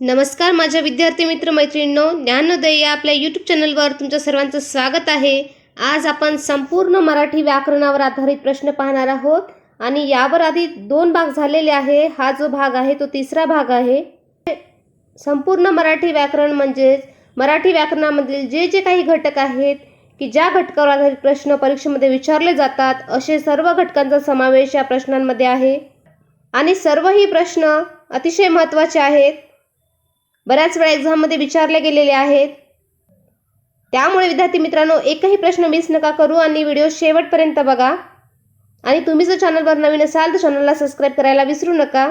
नमस्कार माझ्या विद्यार्थी मित्र मैत्रिणींनो ज्ञानोदय या आपल्या यूट्यूब चॅनलवर तुमच्या सर्वांचं स्वागत आहे. आज आपण संपूर्ण मराठी व्याकरणावर आधारित प्रश्न पाहणार आहोत आणि यावर आधी दोन भाग झालेले आहे. हा जो भाग आहे तो तिसरा भाग आहे. संपूर्ण मराठी व्याकरण म्हणजेच मराठी व्याकरणामधील जे जे काही घटक आहेत की ज्या घटकावर आधारित प्रश्न परीक्षेमध्ये विचारले जातात असे सर्व घटकांचा समावेश या प्रश्नांमध्ये आहे. आणि सर्व ही प्रश्न अतिशय महत्त्वाचे आहेत. बऱ्याच वेळा एक्झाममध्ये विचारले गेलेले आहेत. त्यामुळे विद्यार्थी मित्रांनो एकही प्रश्न मिस नका करू आणि व्हिडिओ शेवटपर्यंत बघा. आणि तुम्ही जर चॅनलवर नवीन असाल तर चॅनलला सबस्क्राईब करायला विसरू नका.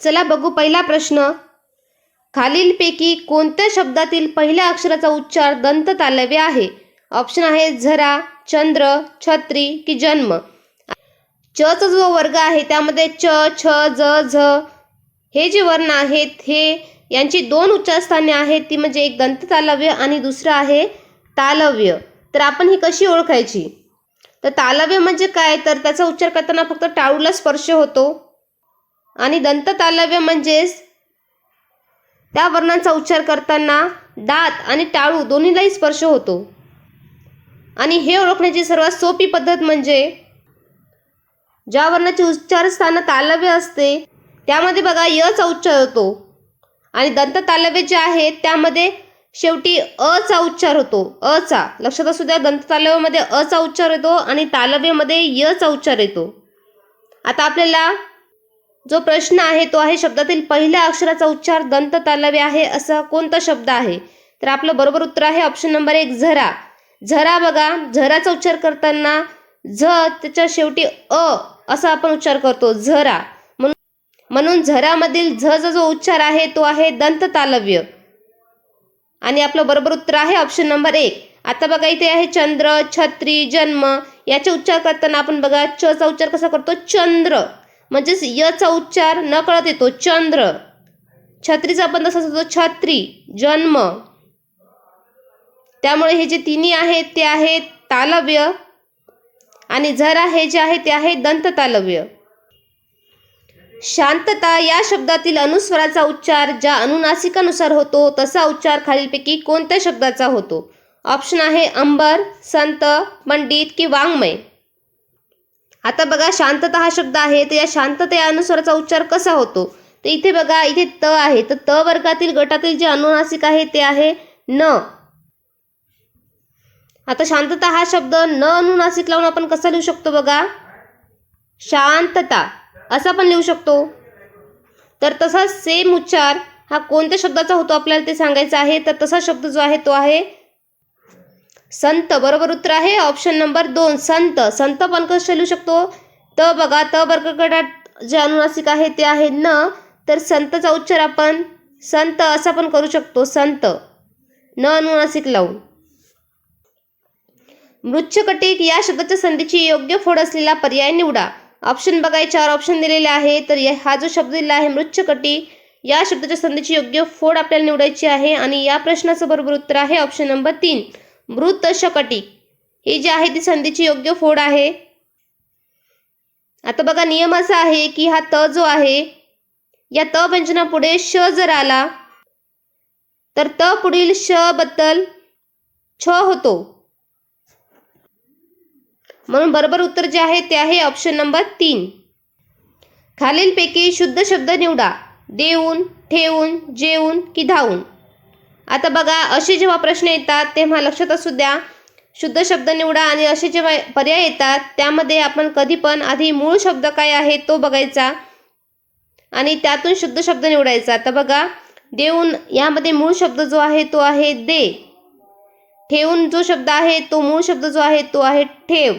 चला बघू पहिला प्रश्न. खालीलपैकी कोणत्या शब्दातील पहिल्या अक्षराचा उच्चार दंत तालव्य आहे? ऑप्शन आहे झरा चंद्र छत्री की जन्म. चचा जो वर्ग आहे त्यामध्ये च छ ज झ हे जे वर्ण आहेत हे यांची दोन उच्चारस्थाने आहेत ती म्हणजे एक दंततालव्य आणि दुसरं आहे तालव्य. तर आपण ही कशी ओळखायची? तर तालव्य म्हणजे काय? तर त्याचा उच्चार करताना फक्त टाळूला स्पर्श होतो. आणि दंत तालव्य म्हणजेच त्या वर्णांचा उच्चार करताना दात आणि टाळू दोन्हीलाही स्पर्श होतो. आणि हे ओळखण्याची सर्वात सोपी पद्धत म्हणजे ज्या वर्णाचे उच्चारस्थान तालव्य असते त्यामध्ये बघा यचा उच्चार होतो आणि दंत तालव्य जे आहेत त्यामध्ये शेवटी अचा उच्चार होतो. अचा लक्षात असू द्या दंत तालव्यामध्ये अचा उच्चार येतो आणि तालव्यामध्ये यचा उच्चार येतो. आता आपल्याला जो प्रश्न आहे तो आहे शब्दातील पहिल्या अक्षराचा उच्चार दंत तालव्य आहे असा कोणता शब्द आहे? तर आपलं बरोबर उत्तर आहे ऑप्शन नंबर एक झरा. झरा बघा झराचा उच्चार करताना झ त्याच्या शेवटी अ असा आपण उच्चार करतो झरा. म्हणून झरामधील झ जो उच्चार आहे तो आहे दंत तालव्य आणि आपलं बरोबर उत्तर आहे ऑप्शन नंबर एक. आता बघा इथे आहे चंद्र छत्री जन्म. याचे उच्चार करताना आपण बघा च चा उच्चार कसा करतो? चंद्र. म्हणजेच यचा उच्चार न कळत येतो. चंद्र. छत्रीचा आपण तसा होतो. छत्री जन्म. त्यामुळे हे जे तिन्ही आहेत ते आहे तालव्य. आणि झरा हे जे आहे ते आहे दंत तालव्य शांतता या शब्दातील अनुस्वराचा उच्चार ज्या अनुनासिकानुसार होतो तसा उच्चार खालीलपैकी कोणत्या शब्दाचा होतो? ऑप्शन आहे अंबर संत पंडित की वाङ्मय. आता बघा शांतता हा शब्द आहे तर या शांतता या अनुस्वराचा उच्चार कसा होतो? तर इथे बघा इथे त आहे तर त वर्गातील गटातील जे अनुनासिक आहे ते आहे न. आता शांतता हा शब्द न अनुनासिक लावून आपण कसा लिहू शकतो बघा? शांतता. असा पण लिहू शकतो. तर तसा सेम उच्चार हा कोणत्या शब्दाचा होतो आपल्याला ते सांगायचं आहे? तर तसा शब्द जो आहे तो आहे संत. बरोबर उत्तर आहे? ऑप्शन नंबर दोन संत. संत पण कसं लिहू शकतो? त बघा त वर्ग जे अनुनासिक आहे ते आहे न. तर संतचा उच्चार आपण संत असा पण करू शकतो संत. न अनुनासिक लावून. मृच्छकटिक या शब्दाच्या संधीची योग्य फोड असलेला पर्याय निवडा. ऑप्शन बघाय चार ऑप्शन दिलेले आहे तर या- हा जो शब्द दिला आहे मृच्छकटी या शब्दाच्या संधीची योग्य फोड आपल्याला निवडायची आहे आणि या प्रश्नाचं बरोबर उत्तर आहे ऑप्शन नंबर तीन मृत शकटिक ही जी आहे ती संधीची योग्य फोड आहे. आता बघा नियम असा आहे की हा त जो आहे या त व्यंजनापुढे श जर आला तर त पुढील श बद्दल छ होतो. म्हणून बरोबर उत्तर जे आहे ते आहे ऑप्शन नंबर तीन. खालीलपैकी शुद्ध शब्द निवडा. देऊन ठेवून जेवून की धावून. आता बघा असे जेव्हा प्रश्न येतात तेव्हा लक्षात असू द्या शुद्ध शब्द निवडा आणि असे जेव्हा पर्याय येतात त्यामध्ये आपण कधी पण आधी मूळ शब्द काय आहे तो बघायचा आणि त्यातून शुद्ध शब्द निवडायचा. आता बघा देऊन यामध्ये मूळ शब्द जो आहे तो आहे दे. ठेवून जो शब्द आहे तो मूळ शब्द जो आहे तो आहे ठेव.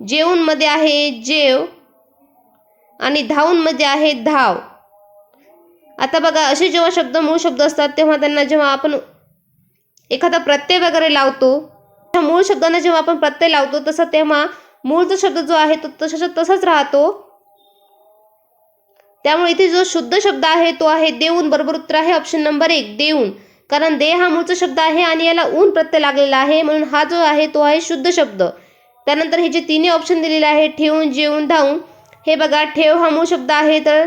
जेवूनमध्ये आहे जेव आणि धावूनमध्ये आहे धाव. आता बघा असे जेव्हा शब्द मूळ शब्द असतात तेव्हा त्यांना जेव्हा आपण एखादा प्रत्यय वगैरे लावतो त्या मूळ शब्दांना जेव्हा आपण प्रत्यय लावतो तसं तेव्हा मूळचा शब्द जो आहे तो तसा तसाच राहतो. त्यामुळे इथे जो शुद्ध शब्द आहे तो आहे देऊन. बरोबर उत्तर आहे ऑप्शन नंबर एक देऊन. कारण दे हा मूळचा शब्द आहे आणि याला ऊन प्रत्यय लागलेला आहे. म्हणून हा जो आहे तो आहे शुद्ध शब्द. त्यानंतर हे जे तिन्ही ऑप्शन दिलेले आहे ठेवून जेवून धावून हे बघा ठेव हा मूळ शब्द आहे तर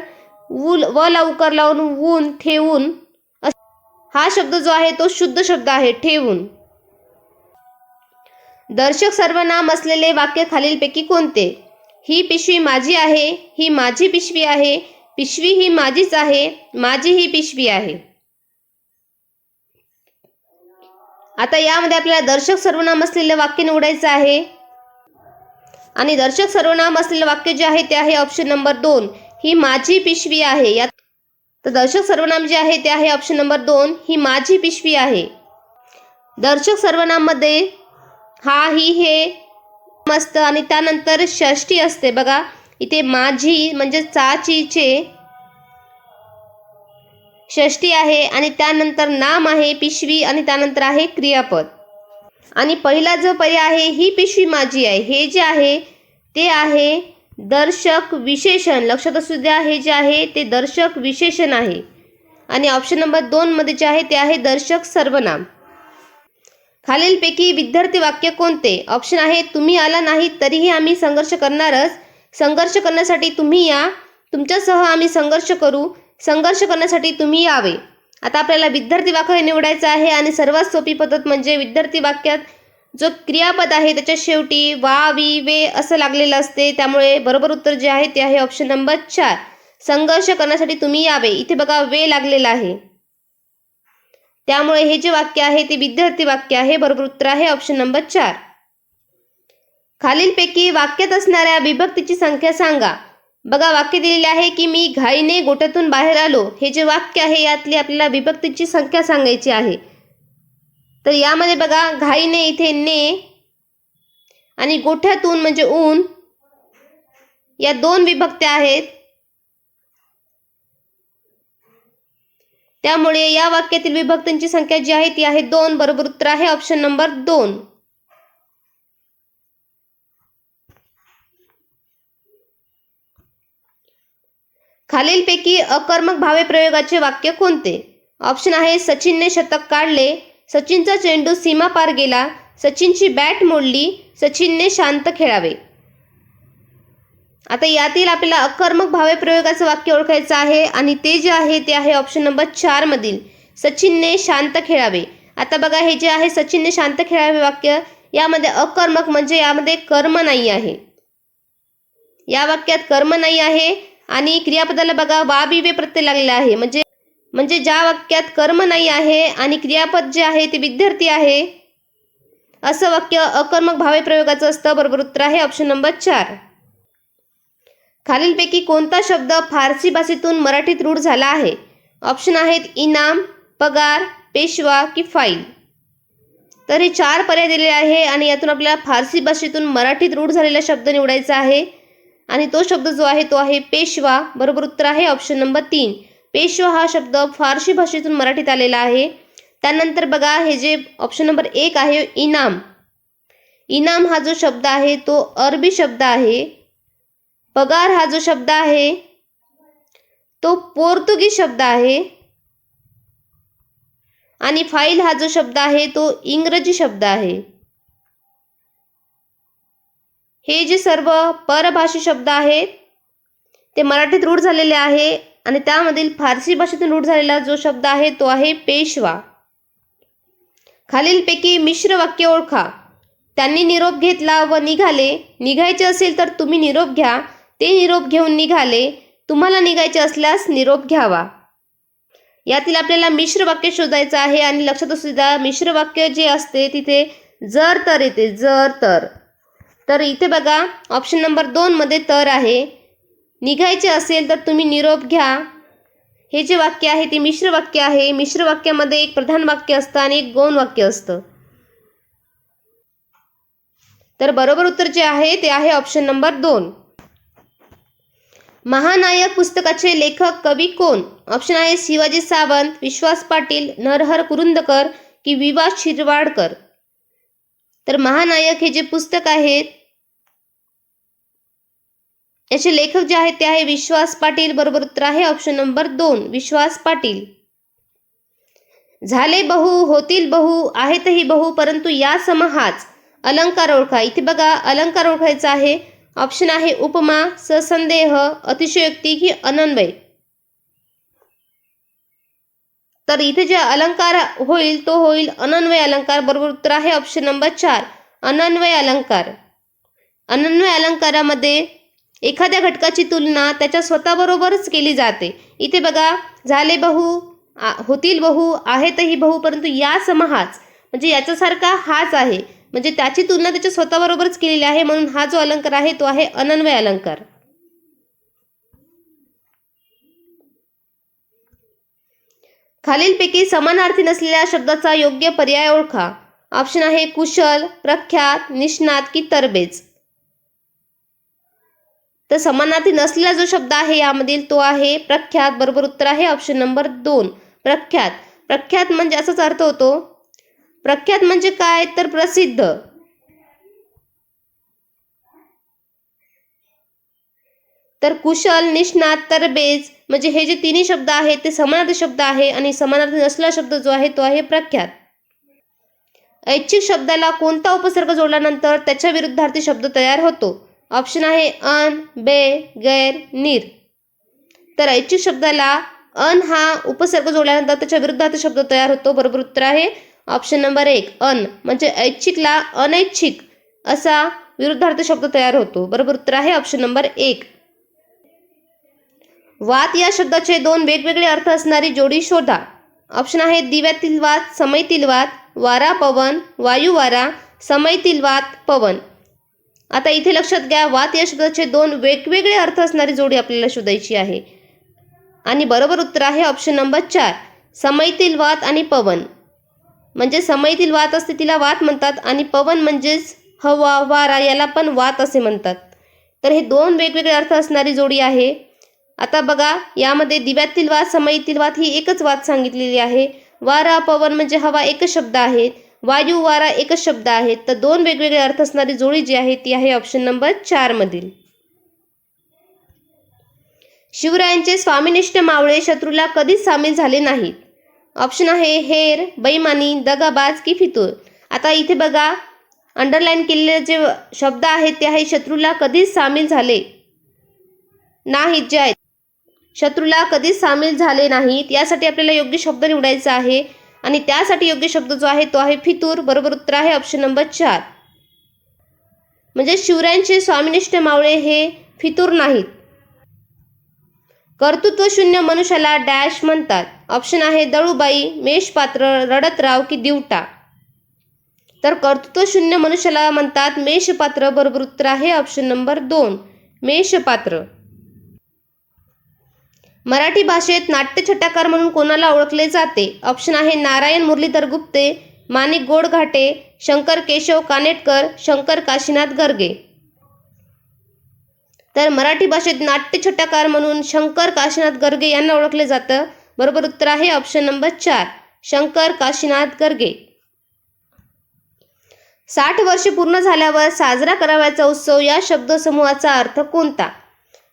वूल व लवकर लावून ऊन ठेवून हा शब्द जो आहे तो शुद्ध शब्द आहे ठेवून. दर्शक सर्वनाम असलेले वाक्य खालीलपैकी कोणते? ही पिशवी माझी आहे ही माझी पिशवी आहे पिशवी ही माझीच आहे माझी ही पिशवी आहे. आता यामध्ये आपल्याला दर्शक सर्वनाम असलेलं वाक्य निवडायचं आहे. आणि दर्शक सर्वनाम असलेलं वाक्य जे आहे ते आहे ऑप्शन नंबर दोन. ही माझी पिशवी आहे. यात तर दर्शक सर्वनाम जे आहे ते आहे ऑप्शन नंबर दोन. ही माझी पिशवी आहे. दर्शक सर्वनाममध्ये हा ही हे मस्त आणि त्यानंतर षष्टी असते. बघा इथे माझी म्हणजे चाचीचे षष्टी आहे आणि त्यानंतर नाम आहे पिशवी आणि त्यानंतर आहे क्रियापद. आणि पहिला जो पर्याय आहे ही पिशवी माझी आहे. हे जे आहे ते आहे दर्शक विशेषण. लक्षात असू द्या हे जे आहे ते दर्शक विशेषण आहे. आणि ऑप्शन नंबर दोनमध्ये जे आहे ते आहे दर्शक सर्वनाम. खालीलपैकी विद्यार्थी वाक्य कोणते? ऑप्शन आहे तुम्ही आला नाही तरीही आम्ही संघर्ष करणारच. संघर्ष करण्यासाठी तुम्ही या. तुमच्यासह आम्ही संघर्ष करू. संघर्ष करण्यासाठी तुम्ही यावे. आता आपल्याला विद्यार्थी वाक्य निवडायचं आहे आणि सर्वात सोपी पद्धत म्हणजे विद्यार्थी वाक्यात जो क्रियापद आहे त्याच्या शेवटी वा वी वे असं लागलेलं असते. त्यामुळे बरोबर उत्तर जे आहे ते आहे ऑप्शन नंबर चार. संघर्ष करण्यासाठी तुम्ही यावे. इथे बघा वे लागलेला आहे. त्यामुळे हे जे वाक्य आहे ते विद्यार्थी वाक्य आहे. बरोबर उत्तर आहे ऑप्शन नंबर चार. खालीलपैकी वाक्यात असणाऱ्या विभक्तीची संख्या सांगा. बघा वाक्य दिलेले आहे की मी घाईने गोठ्यातून बाहेर आलो. हे जे वाक्य आहे यातली आपल्याला विभक्तीची संख्या सांगायची आहे. तर यामध्ये बघा घाईने इथे ने आणि गोठ्यातून म्हणजे ऊन या दोन विभक्त्या आहेत. त्यामुळे या वाक्यातील विभक्तींची संख्या जी आहे ती आहे दोन. बरोबर उत्तर आहे ऑप्शन नंबर दोन. खालीलपैकी अकर्मक भावे प्रयोगाचे वाक्य कोणते? ऑप्शन आहे सचिनने शतक काढले सचिनचा चेंडू सीमा पार गेला सचिनची बॅट मोडली सचिनने शांत खेळावे. आता यातील आपल्याला अकर्मक भावे प्रयोगाचं वाक्य ओळखायचं आहे आणि ते जे आहे ते आहे ऑप्शन नंबर चार मधील सचिनने शांत खेळावे. आता बघा हे जे आहे सचिनने शांत खेळावे वाक्य यामध्ये अकर्मक म्हणजे यामध्ये कर्म नाही आहे. या वाक्यात कर्म नाही आहे आणि क्रियापदाला बघा वा बी वे प्रत्यय लागलेला आहे. म्हणजे म्हणजे ज्या वाक्यात कर्म नाही आहे आणि क्रियापद जे आहे ते विद्यार्थी आहे असं वाक्य अकर्मक भावे प्रयोगाचं असतं. बरोबर उत्तर आहे ऑप्शन नंबर चार. खालीलपैकी कोणता शब्द फारसी भाषेतून मराठीत रूढ झाला आहे? ऑप्शन आहेत इनाम पगार पेशवा की फाईल तर हे चार पर्याय दिलेले आहे आणि यातून आपल्याला फारसी भाषेतून मराठीत रूढ झालेला शब्द निवडायचा आहे. आणि तो शब्द जो आहे तो आहे पेशवा. बरोबर उत्तर आहे ऑप्शन नंबर तीन. पेशवा हा शब्द फारशी भाषेतून मराठीत आलेला आहे. त्यानंतर बघा हे जे ऑप्शन नंबर एक आहे इनाम. इनाम हा जो शब्द आहे तो अरबी शब्द आहे. पगार हा जो शब्द आहे तो पोर्तुगीज शब्द आहे. आणि फाईल हा जो शब्द आहे तो इंग्रजी शब्द आहे. हे जे सर्व परभाषी शब्द आहेत ते मराठीत रूढ झालेले आहे आणि त्यामधील फारसी भाषेतून रूढ झालेला जो शब्द आहे तो आहे पेशवा. खालीलपैकी मिश्र वाक्य ओळखा. त्यांनी निरोप घेतला व निघाले. निघायचे असेल तर तुम्ही निरोप घ्या. ते निरोप घेऊन निघाले. तुम्हाला निघायचे असल्यास निरोप घ्यावा. यातील आपल्याला मिश्र वाक्य शोधायचं आहे आणि लक्षात असू द्या मिश्र वाक्य जे असते तिथे जर तर येते. जर तर. तर इथे बघा ऑप्शन नंबर दोनमध्ये तर आहे. निघायचे असेल तर तुम्ही निरोप घ्या. हे जे वाक्य आहे ते मिश्र वाक्य आहे. मिश्र वाक्यामध्ये एक प्रधान वाक्य असतं आणि एक गौण वाक्य असतं. तर बरोबर उत्तर जे आहे ते आहे ऑप्शन नंबर दोन. महानायक पुस्तकाचे लेखक कवी कोण? ऑप्शन आहे शिवाजी सावंत विश्वास पाटील नरहर कुरुंदकर की विवा शिरवाडकर. तर महानायक हे जे पुस्तक आहेत याचे लेखक जे आहेत ते आहे विश्वास पाटील बरोबर उत्तर आहे ऑप्शन नंबर दोन विश्वास पाटील. झाले बहु होतील बहु आहेतही बहु परंतु या समहाच अलंकार ओळखा. इथे बघा अलंकार ओळखायचा आहे. ऑप्शन आहे उपमा ससंदेह अतिशयोक्ती की अनन्वय. तर इथे जे अलंकार होईल तो होईल अनन्वय अलंकार. बरोबर उत्तर आहे ऑप्शन नंबर चार. अनन्वय अलंकार. अनन्वय अलंकारामध्ये एखाद्या घटकाची तुलना त्याच्या स्वतःबरोबरच केली जाते. इथे बघा झाले बहु आ- होतील बहु आहेतही बहु परंतु या समहाच म्हणजे याच्यासारखा हाच आहे. म्हणजे त्याची तुलना त्याच्या स्वतःबरोबरच केलेली आहे म्हणून हा जो अलंकार आहे तो आहे अनन्वय अलंकार. खालीलपैकी समानार्थी नसलेल्या शब्दाचा योग्य पर्याय ओळखा. ऑप्शन आहे कुशल प्रख्यात निष्णात की तरबेज. तर समानार्थी नसलेला जो शब्द आहे यामधील तो आहे प्रख्यात बरोबर उत्तर आहे ऑप्शन नंबर दोन. प्रख्यात. प्रख्यात म्हणजे असाच अर्थ होतो. प्रख्यात म्हणजे काय? तर प्रसिद्ध. तर कुशल निष्णात तरबेज म्हणजे हे जे तिन्ही शब्द आहेत ते समानार्थी शब्द आहे आणि समानार्थी नसलेला शब्द जो आहे तो आहे प्रख्यात. ऐच्छिक शब्दाला कोणता उपसर्ग जोडल्यानंतर त्याच्या विरुद्धार्थी शब्द तयार होतो? ऑप्शन आहे अन बे गैर नीर. तर ऐच्छिक शब्दाला अन हा उपसर्ग जोडल्यानंतर त्याच्या विरुद्धार्थी शब्द तयार होतो बरोबर उत्तर आहे. ऑप्शन नंबर एक अन म्हणजे ऐच्छिकला अनैच्छिक असा विरुद्धार्थी शब्द तयार होतो बरोबर उत्तर आहे. ऑप्शन नंबर एक वात या शब्दाचे दोन वेगवेगळे अर्थ असणारी जोडी शोधा. ऑप्शन आहे दिव्यातील वात समयतील वात वारा पवन वायू वारा समयतील वात पवन. आता इथे लक्षात घ्या वात या शब्दाचे दोन वेगवेगळे अर्थ असणारी जोडी आपल्याला शोधायची आहे. आणि बरोबर उत्तर आहे ऑप्शन नंबर चार समयतील वात आणि पवन. म्हणजे समयतील वात असते तिला वात म्हणतात आणि पवन म्हणजेच हवा वारा याला पण वात असे म्हणतात. तर हे दोन वेगवेगळे अर्थ असणारी जोडी आहे. आता बघा यामध्ये दिव्यातील वाद समयीतील वात ही एकच वाद सांगितलेली आहे. वारा पवन म्हणजे हवा एकच शब्द आहे. वायू वारा एकच शब्द आहेत तर दोन वेगवेगळे अर्थ असणारी जोडी जी आहे ती आहे ऑप्शन नंबर चार मधील. शिवरायांचे स्वामिनिष्ठ मावळे शत्रूला कधीच सामील झाले नाहीत. ऑप्शन आहे हेर बैमानी दगाबाज की फितूर. आता इथे बघा अंडरलाईन केलेले जे शब्द आहेत ते आहे शत्रूला कधीच सामील झाले नाहीत जे आहेत. शत्रूला कधीच सामील झाले नाहीत. यासाठी आपल्याला योग्य शब्द निवडायचा आहे. आणि त्यासाठी योग्य शब्द जो आहे तो आहे फितूर. बरोबर उत्तर आहे ऑप्शन नंबर चार. म्हणजे शिवरायांचे स्वामिनिष्ठ मावळे हे फितूर नाहीत. कर्तृत्व शून्य मनुष्याला डॅश म्हणतात. ऑप्शन आहे दळूबाई मेषपात्र रडतराव की दिवटा. तर कर्तृत्व शून्य मनुष्याला म्हणतात मेषपात्र. बरोबर उत्तर आहे ऑप्शन नंबर दोन. मेषपात्र. मराठी भाषेत नाट्यछटाकार म्हणून कोणाला ओळखले जाते? ऑप्शन आहे नारायण मुरलीधर गुप्ते माणिक गोडघाटे शंकर केशव कानेटकर शंकर काशीनाथ गर्गे. तर मराठी भाषेत नाट्यछटाकार म्हणून शंकर काशीनाथ गर्गे यांना ओळखले जातं. बरोबर उत्तर आहे ऑप्शन नंबर चार शंकर काशीनाथ गर्गे. साठ वर्षे पूर्ण झाल्यावर साजरा करावयाचा उत्सव या शब्दसमूहाचा अर्थ कोणता?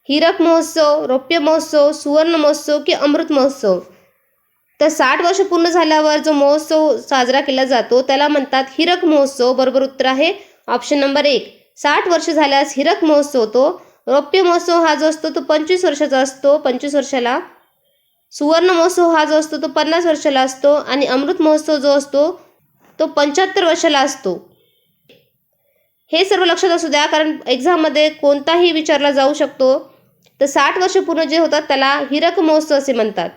हिरक महोत्सव रौप्य महोत्सव सुवर्ण महोत्सव की अमृत महोत्सव. तर साठ वर्ष पूर्ण झाल्यावर जो महोत्सव साजरा केला जातो त्याला म्हणतात हिरक महोत्सव. बरोबर उत्तर आहे ऑप्शन नंबर एक. साठ वर्ष झाल्यास हिरक महोत्सव होतो. रौप्य महोत्सव हा जो असतो तो पंचवीस वर्षाचा असतो. पंचवीस वर्षाला सुवर्ण महोत्सव हा जो असतो तो पन्नास वर्षाला असतो. आणि अमृत महोत्सव जो असतो तो पंच्याहत्तर वर्षाला असतो. हे सर्व लक्षात असू द्या कारण एक्झाममध्ये कोणताही विचारला जाऊ शकतो. तर साठ वर्ष पूर्ण जे होतात त्याला हिरक महोत्सव असे म्हणतात.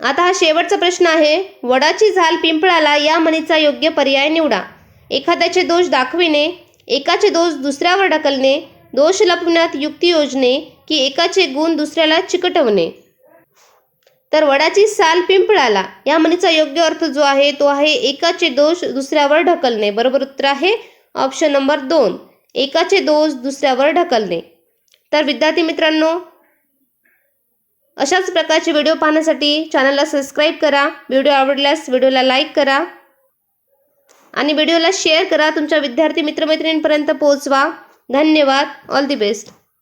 आता हा शेवटचा प्रश्न आहे. वडाची झाल पिंपळाला या म्हणीचा योग्य पर्याय निवडा. एखाद्याचे दोष दाखविणे एकाचे दोष दुसऱ्यावर ढकलणे दोष लपविण्यात युक्ती योजणे की एकाचे गुण दुसऱ्याला चिकटवणे. तर वडाची साल पिंपळाला. या म्हणीचा योग्य अर्थ जो आहे तो आहे एकाचे दोष दुसऱ्यावर ढकलणे. बरोबर उत्तर आहे ऑप्शन नंबर दोन. एकाचे दोष दुसऱ्यावर ढकलणे. तर विद्यार्थी मित्रांनो अशाच प्रकारचे व्हिडिओ पाहण्यासाठी चॅनलला सबस्क्राईब करा. व्हिडिओ आवडल्यास व्हिडिओला लाईक करा. आणि व्हिडिओला शेअर करा. तुमच्या विद्यार्थी मित्रमैत्रिणींपर्यंत पोहोचवा. धन्यवाद. All the best